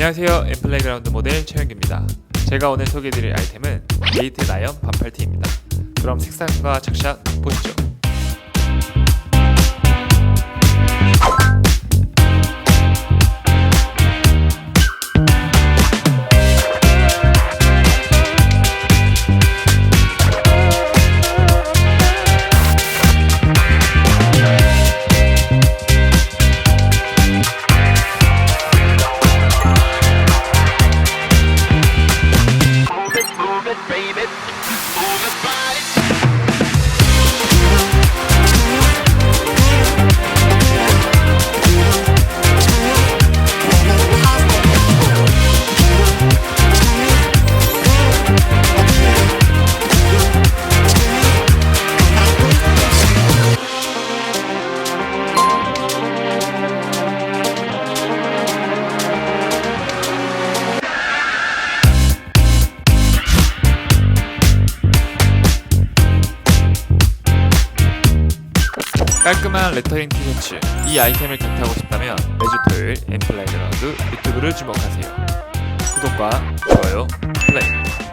안녕하세요. 엠플레이그라운드 모델 최영규입니다. 제가 오늘 소개해드릴 아이템은 게이트 나염 반팔티입니다. 그럼 색상과 착샷 보시죠. baby. Over 깔끔한 레터링 티셔츠 이 아이템을 곁하고 싶다면 매주 토요일 엠플라이그라운드 유튜브를 주목하세요. 구독과 좋아요, 플레이